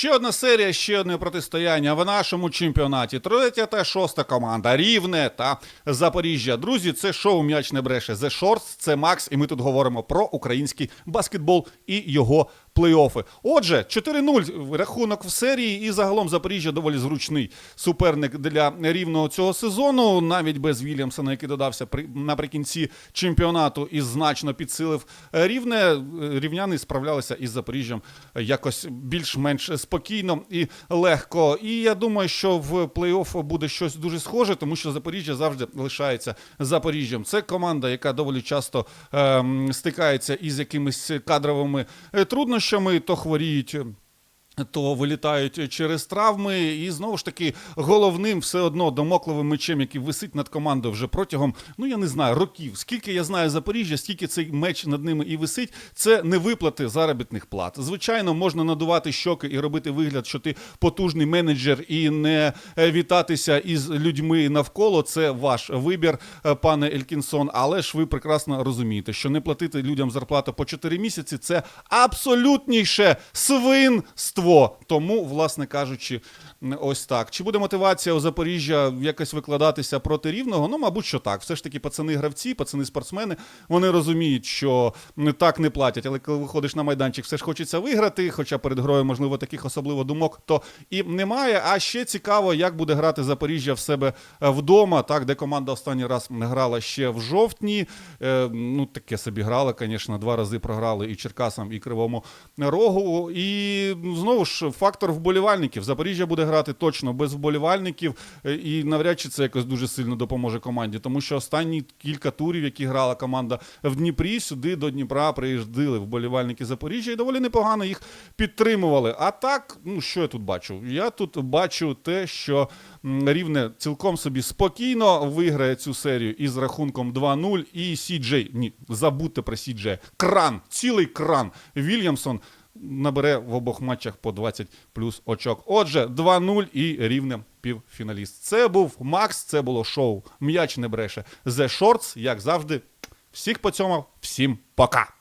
Ще одна серія, ще одне протистояння в нашому чемпіонаті. Третя та шоста команда. Рівне та Запоріжжя. Друзі, це шоу М'яч не бреше. The Shorts, це Макс, і ми тут говоримо про український баскетбол і його плей-оффи. Отже, 4-0 рахунок в серії, і загалом Запоріжжя доволі зручний суперник для рівного цього сезону. Навіть без Вільямсона, який додався при наприкінці чемпіонату і значно підсилив е, рівне. е, Рівняни справлялися із Запоріжжям якось більш-менш спокійно і легко. І я думаю, що в плей-офф буде щось дуже схоже, тому що Запоріжжя завжди лишається Запоріжжям. Це команда, яка доволі часто ем, стикається із якимись кадровими е, труднощами, то хворіють. То вилітають через травми, і знову ж таки головним все одно домокловим мечем, який висить над командою вже протягом, ну я не знаю, років. Скільки я знаю Запоріжжя, скільки цей меч над ними і висить, це не виплати заробітних плат. Звичайно, можна надувати щоки і робити вигляд, що ти потужний менеджер, і не е, вітатися із людьми навколо. Це ваш вибір, е, пане Елькінсон. Але ж ви прекрасно розумієте, що не платити людям зарплату по 4 місяці це абсолютніше свинство. Тому, власне кажучи, ось так. Чи буде мотивація у Запоріжжя якось викладатися проти рівного? Ну, мабуть, що так. Все ж таки, пацани гравці, пацани спортсмени, вони розуміють, що не так не платять, але коли виходиш на майданчик, все ж хочеться виграти. Хоча перед грою, можливо, таких особливо думок то і немає. А ще цікаво, як буде грати Запоріжжя в себе е, вдома, так, де команда останній раз грала ще в жовтні. Е, ну, таке собі грала, звісно, два рази програли і Черкасам, і Кривому Рогу. І ну, знову ж фактор вболівальників. Запоріжжя буде грати точно без вболівальників, е, і навряд чи це якось дуже сильно допоможе команді, тому що останні кілька турів, які грала команда в Дніпрі, сюди до Дніпра приїздили вболівальники Запоріжжя і доволі непогано їх підтримували. А так, ну що я тут бачу? Я тут бачу те, що рівне цілком собі спокійно виграє цю серію із рахунком 2-0. І Сіджей, ні, забудьте про Сіджея. Кран, цілий кран. Вільямсон набере в обох матчах по 20 плюс очок. Отже, 2-0 і рівне півфіналіст. Це був Макс, це було шоу М'яч не бреше. The Shorts, як завжди. Всіх по цьому, всім пока.